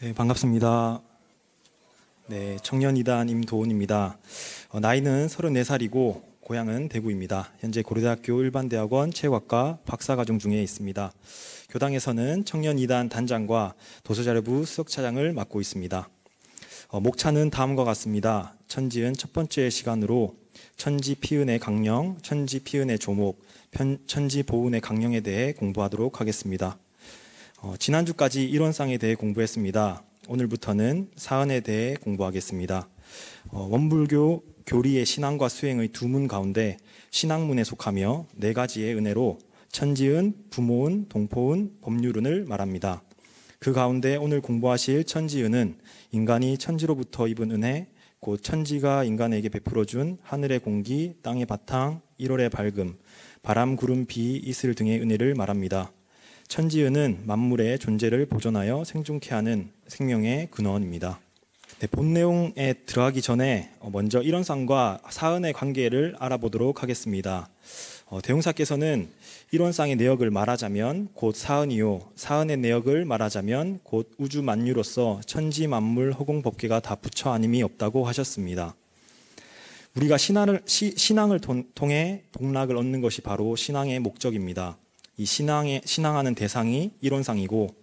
네, 반갑습니다. 네, 청년이단 임도훈입니다. 어, 나이는 34살이고 고향은 대구입니다. 현재 고려대학교 일반대학원 체육학과 박사과정 중에 있습니다. 교당에서는 청년이단 단장과 도서자료부 수석차장을 맡고 있습니다. 어, 목차는 다음과 같습니다. 천지은 첫 번째 시간으로 천지 피은의 강령, 천지 피은의 조목, 편- 천지 보은의 강령에 대해 공부하도록 하겠습니다. 어, 지난주까지 이론상에 대해 공부했습니다. 오늘부터는 사은에 대해 공부하겠습니다. 어, 원불교 교리의 신앙과 수행의 두 문 가운데 신앙문에 속하며 네 가지의 은혜로 천지은, 부모은, 동포은, 법률은을 말합니다. 그 가운데 오늘 공부하실 천지은은 인간이 천지로부터 입은 은혜, 곧 천지가 인간에게 베풀어준 하늘의 공기, 땅의 바탕, 1월의 밝음, 바람, 구름, 비, 이슬 등의 은혜를 말합니다. 천지은은 만물의 존재를 보존하여 생존케 하는 생명의 근원입니다. 네, 본 내용에 들어가기 전에 어, 먼저 이론상과 사은의 관계를 알아보도록 하겠습니다. 어, 대용사께서는 이론상의 내역을 말하자면 곧 사은이요, 사은의 내역을 말하자면 곧 우주 만유로서 천지 만물 허공 법계가 다 부처 아님이 없다고 하셨습니다. 우리가 신앙을, 시- 신앙을 통- 통해 복락을 얻는 것이 바로 신앙의 목적입니다. 이 신앙의 신앙하는 대상이 이론상이고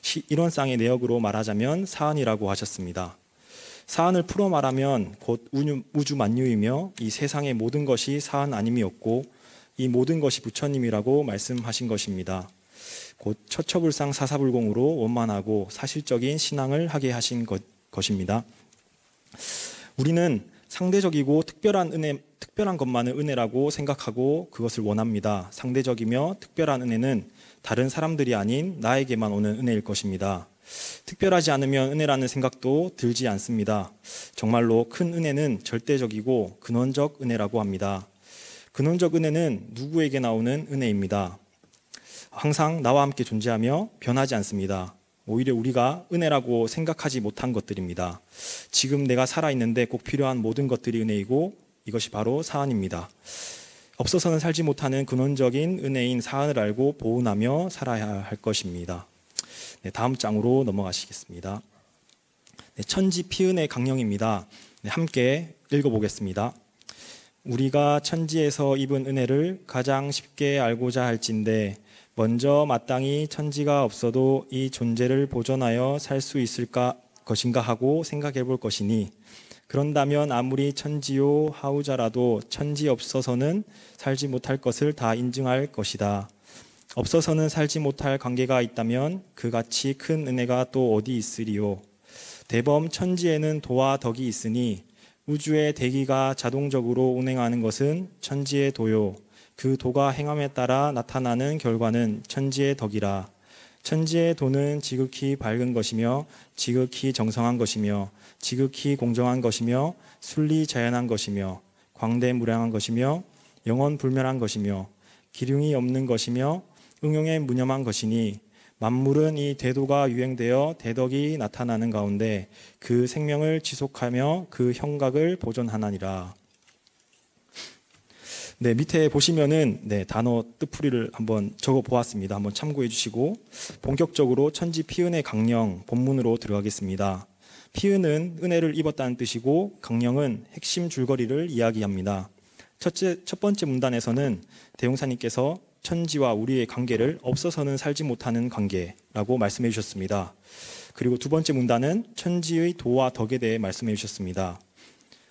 시- 이론상의 내역으로 말하자면 사안이라고 하셨습니다. 사안을 풀어 말하면 곧 우주, 만유이며 이 세상의 모든 것이 사안 아님이었고 이 모든 것이 부처님이라고 말씀하신 것입니다. 곧 처처불상 사사불공으로 원만하고 사실적인 신앙을 하게 하신 것, 것입니다. 우리는 상대적이고 특별한 은혜, 특별한 것만을 은혜라고 생각하고 그것을 원합니다. 상대적이며 특별한 은혜는 다른 사람들이 아닌 나에게만 오는 은혜일 것입니다. 특별하지 않으면 은혜라는 생각도 들지 않습니다. 정말로 큰 은혜는 절대적이고 근원적 은혜라고 합니다. 근원적 은혜는 누구에게 나오는 은혜입니다. 항상 나와 함께 존재하며 변하지 않습니다. 오히려 우리가 은혜라고 생각하지 못한 것들입니다. 지금 내가 살아있는데 꼭 필요한 모든 것들이 은혜이고 이것이 바로 사안입니다. 없어서는 살지 못하는 근원적인 은혜인 사안을 알고 보훈하며 살아야 할 것입니다. 네, 다음 장으로 넘어가시겠습니다. 네, 천지 피은의 강령입니다. 네, 함께 읽어보겠습니다. 우리가 천지에서 입은 은혜를 가장 쉽게 알고자 할진대 먼저 마땅히 천지가 없어도 이 존재를 보존하여 살 수 있을까 것인가 하고 생각해 볼 것이니 그런다면 아무리 천지요 하우자라도 천지 없어서는 살지 못할 것을 다 인증할 것이다. 없어서는 살지 못할 관계가 있다면 그같이 큰 은혜가 또 어디 있으리요. 대범 천지에는 도와 덕이 있으니 우주의 대기가 자동적으로 운행하는 것은 천지의 도요. 그 도가 행함에 따라 나타나는 결과는 천지의 덕이라. 천지의 도는 지극히 밝은 것이며 지극히 정성한 것이며 지극히 공정한 것이며 순리 자연한 것이며 광대무량한 것이며 영원 불멸한 것이며 기륭이 없는 것이며 응용에 무념한 것이니 만물은 이 대도가 유행되어 대덕이 나타나는 가운데 그 생명을 지속하며 그 형각을 보존하나니라. 네, 밑에 보시면은 네, 단어 뜻풀이를 한번 적어 보았습니다. 한번 참고해 주시고 본격적으로 천지 피은의 강령 본문으로 들어가겠습니다. 피은은 은혜를 입었다는 뜻이고 강령은 핵심 줄거리를 이야기합니다. 첫째 첫 번째 문단에서는 대용사님께서 천지와 우리의 관계를 없어서는 살지 못하는 관계라고 말씀해 주셨습니다. 그리고 두 번째 문단은 천지의 도와 덕에 대해 말씀해 주셨습니다.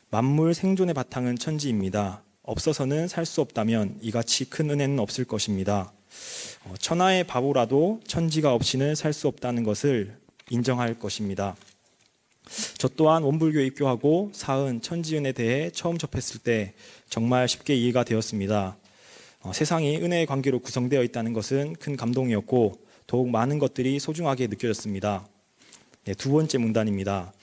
만물 생존의 바탕은 천지입니다. 없어서는 살 수 없다면 이같이 큰 은혜는 없을 것입니다. 어, 천하의 바보라도 천지가 없이는 살 수 없다는 것을 인정할 것입니다. 저 또한 원불교에 입교하고 사은 천지은에 대해 처음 접했을 때 정말 쉽게 이해가 되었습니다. 어, 세상이 은혜의 관계로 구성되어 있다는 것은 큰 감동이었고 더욱 많은 것들이 소중하게 느껴졌습니다. 네, 두 번째 문단입니다.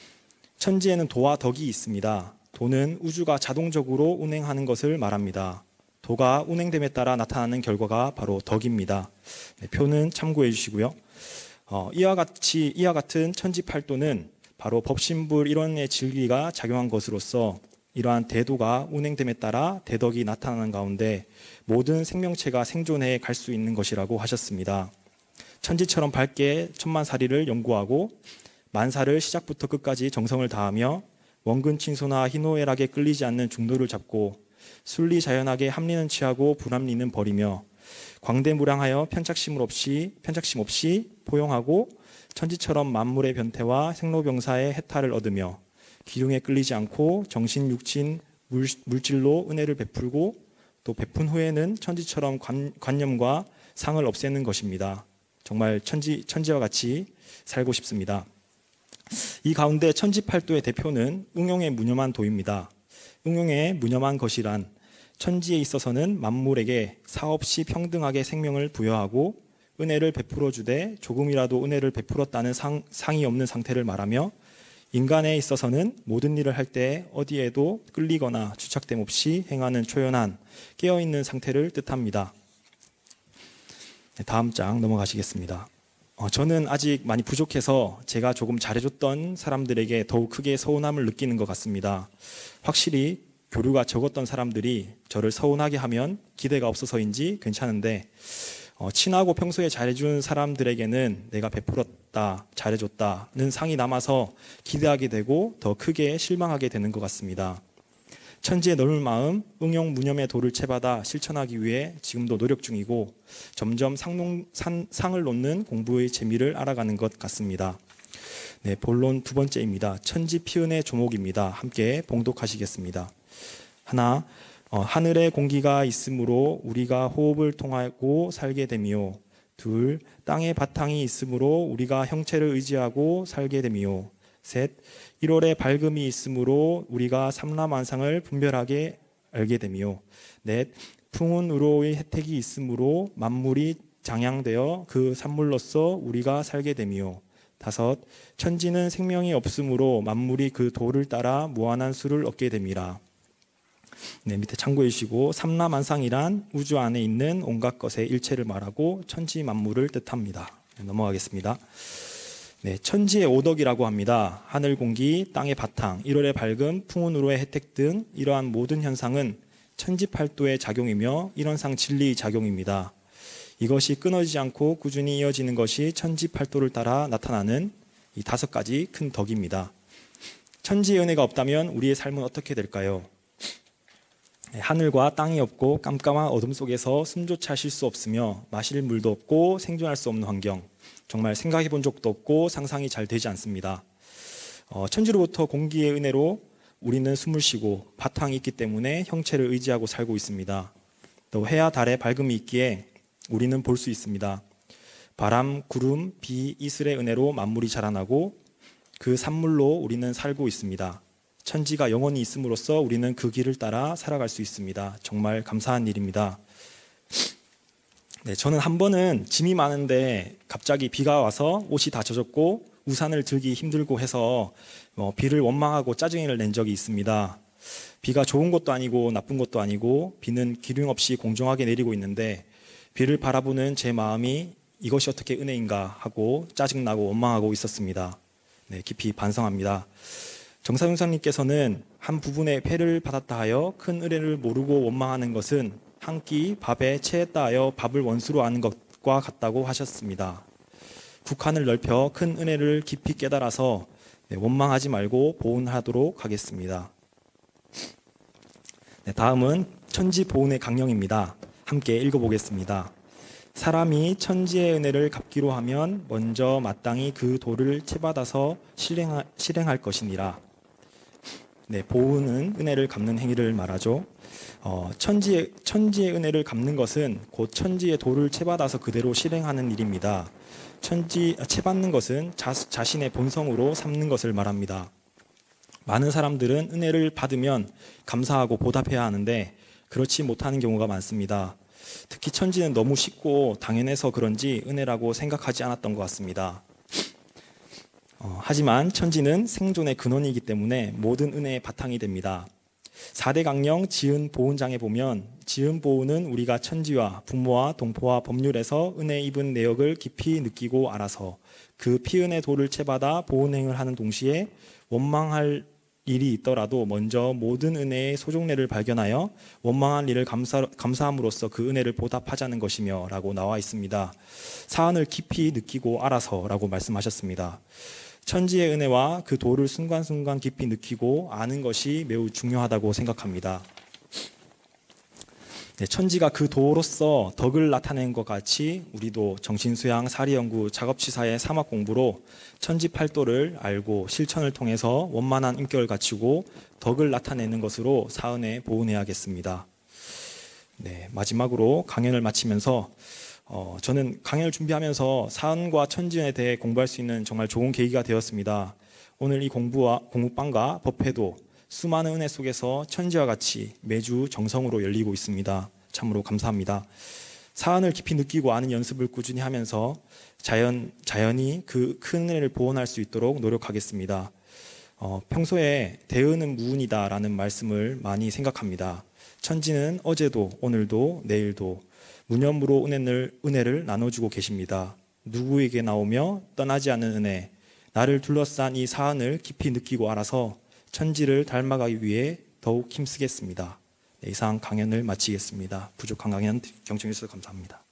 천지에는 도와 덕이 있습니다. 도는 우주가 자동적으로 운행하는 것을 말합니다. 도가 운행됨에 따라 나타나는 결과가 바로 덕입니다. 네, 표는 참고해 주시고요. 어, 이와 같이 이와 같은 천지팔도는 바로 법신불 일원의 진리가 작용한 것으로서 이러한 대도가 운행됨에 따라 대덕이 나타나는 가운데 모든 생명체가 생존해 갈 수 있는 것이라고 하셨습니다. 천지처럼 밝게 천만사리를 연구하고 만사를 시작부터 끝까지 정성을 다하며 원근 칭소나 희노애락에 끌리지 않는 중도를 잡고 순리자연하게 합리는 취하고 불합리는 버리며 광대무량하여 편착심 없이 편착심 없이 포용하고 천지처럼 만물의 변태와 생로병사의 해탈을 얻으며 기둥에 끌리지 않고 정신 육신 물, 물질로 은혜를 베풀고 또 베푼 후에는 천지처럼 관, 관념과 상을 없애는 것입니다. 정말 천지 천지와 같이 살고 싶습니다. 이 가운데 천지팔도의 대표는 응용의 무념한 도입니다. 응용의 무념한 것이란 천지에 있어서는 만물에게 사없이 평등하게 생명을 부여하고 은혜를 베풀어 주되 조금이라도 은혜를 베풀었다는 상, 상이 없는 상태를 말하며 인간에 있어서는 모든 일을 할 때 어디에도 끌리거나 주착됨 없이 행하는 초연한 깨어 있는 상태를 뜻합니다. 네, 다음 장 넘어가시겠습니다. 어, 저는 아직 많이 부족해서 제가 조금 잘해줬던 사람들에게 더욱 크게 서운함을 느끼는 것 같습니다. 확실히 교류가 적었던 사람들이 저를 서운하게 하면 기대가 없어서인지 괜찮은데 어, 친하고 평소에 잘해준 사람들에게는 내가 베풀었다, 잘해줬다는 상이 남아서 기대하게 되고 더 크게 실망하게 되는 것 같습니다. 천지의 넓은 마음, 응용 무념의 도를 채받아 실천하기 위해 지금도 노력 중이고 점점 상농, 산, 상을 놓는 공부의 재미를 알아가는 것 같습니다. 네, 본론 두 번째입니다. 천지 피은의 조목입니다. 함께 봉독하시겠습니다. 하나, 어, 하늘의 공기가 있으므로 우리가 호흡을 통하고 살게 되미요. 둘, 땅의 바탕이 있으므로 우리가 형체를 의지하고 살게 되미요. 셋, 1월에 밝음이 있으므로 우리가 삼라만상을 분별하게 알게 되미요. 넷, 풍운으로의 혜택이 있으므로 만물이 장양되어 그 산물로서 우리가 살게 되미요. 다섯, 천지는 생명이 없으므로 만물이 그 도를 따라 무한한 수를 얻게 됨이라. 네, 밑에 참고해 주시고 삼라만상이란 우주 안에 있는 온갖 것의 일체를 말하고 천지 만물을 뜻합니다. 네, 넘어가겠습니다. 네, 천지의 오덕이라고 합니다. 하늘 공기, 땅의 바탕, 1월의 밝음, 풍운으로의 혜택 등 이러한 모든 현상은 천지팔도의 작용이며 일원상 진리의 작용입니다. 이것이 끊어지지 않고 꾸준히 이어지는 것이 천지팔도를 따라 나타나는 이 다섯 가지 큰 덕입니다. 천지의 은혜가 없다면 우리의 삶은 어떻게 될까요? 네, 하늘과 땅이 없고 깜깜한 어둠 속에서 숨조차 쉴 수 없으며 마실 물도 없고 생존할 수 없는 환경. 정말 생각해 본 적도 없고 상상이 잘 되지 않습니다. 어, 천지로부터 공기의 은혜로 우리는 숨을 쉬고 바탕이 있기 때문에 형체를 의지하고 살고 있습니다. 또 해와 달의 밝음이 있기에 우리는 볼 수 있습니다. 바람, 구름, 비, 이슬의 은혜로 만물이 자라나고 그 산물로 우리는 살고 있습니다. 천지가 영원히 있음으로써 우리는 그 길을 따라 살아갈 수 있습니다. 정말 감사한 일입니다. 네, 저는 한 번은 짐이 많은데 갑자기 비가 와서 옷이 다 젖었고 우산을 들기 힘들고 해서 어, 비를 원망하고 짜증을 낸 적이 있습니다. 비가 좋은 것도 아니고 나쁜 것도 아니고 비는 기둥 없이 공정하게 내리고 있는데 비를 바라보는 제 마음이 이것이 어떻게 은혜인가 하고 짜증나고 원망하고 있었습니다. 네, 깊이 반성합니다. 정사용사님께서는 한 부분의 패를 받았다 하여 큰 은혜를 모르고 원망하는 것은 한 끼 밥에 체했다 하여 밥을 원수로 아는 것과 같다고 하셨습니다. 국한을 넓혀 큰 은혜를 깊이 깨달아서 네, 원망하지 말고 보훈하도록 하겠습니다. 네, 다음은 천지 보훈의 강령입니다. 함께 읽어보겠습니다. 사람이 천지의 은혜를 갚기로 하면 먼저 마땅히 그 도를 채받아서 실행하, 실행할 것이니라. 네, 보은은 은혜를 갚는 행위를 말하죠. 어, 천지의, 천지의 은혜를 갚는 것은 곧 천지의 도를 채받아서 그대로 실행하는 일입니다. 천지, 아, 채받는 것은 자, 자신의 본성으로 삼는 것을 말합니다. 많은 사람들은 은혜를 받으면 감사하고 보답해야 하는데 그렇지 못하는 경우가 많습니다. 특히 천지는 너무 쉽고 당연해서 그런지 은혜라고 생각하지 않았던 것 같습니다. 어, 하지만 천지는 생존의 근원이기 때문에 모든 은혜의 바탕이 됩니다. 4대 강령 지은 보훈장에 보면 지은 보훈은 우리가 천지와 부모와 동포와 법률에서 은혜 입은 내역을 깊이 느끼고 알아서 그 피은의 도를 채받아 보훈행을 하는 동시에 원망할 일이 있더라도 먼저 모든 은혜의 소종례를 발견하여 원망한 일을 감사, 감사함으로써 그 은혜를 보답하자는 것이며 라고 나와 있습니다. 사안을 깊이 느끼고 알아서 라고 말씀하셨습니다. 천지의 은혜와 그 도를 순간순간 깊이 느끼고 아는 것이 매우 중요하다고 생각합니다. 네, 천지가 그 도로서 덕을 나타낸 것 같이 우리도 정신수양 사리연구 작업치사의 사막 공부로 천지 팔도를 알고 실천을 통해서 원만한 인격을 갖추고 덕을 나타내는 것으로 사은에 보은해야겠습니다. 네, 마지막으로 강연을 마치면서 어, 저는 강연을 준비하면서 사은과 천지에 대해 공부할 수 있는 정말 좋은 계기가 되었습니다. 오늘 이 공부와 공부방과 법회도 수많은 은혜 속에서 천지와 같이 매주 정성으로 열리고 있습니다. 참으로 감사합니다. 사안을 깊이 느끼고 아는 연습을 꾸준히 하면서 자연, 자연이 그큰 은혜를 보존할 수 있도록 노력하겠습니다. 어, 평소에 대의는 무은이다라는 말씀을 많이 생각합니다. 천지는 어제도 오늘도 내일도 무념으로 은혜를, 은혜를 나눠주고 계십니다. 누구에게 나오며 떠나지 않는 은혜, 나를 둘러싼 이 사안을 깊이 느끼고 알아서 천지를 닮아가기 위해 더욱 힘쓰겠습니다. 네, 이상 강연을 마치겠습니다. 부족한 강연 경청해 주셔서 감사합니다.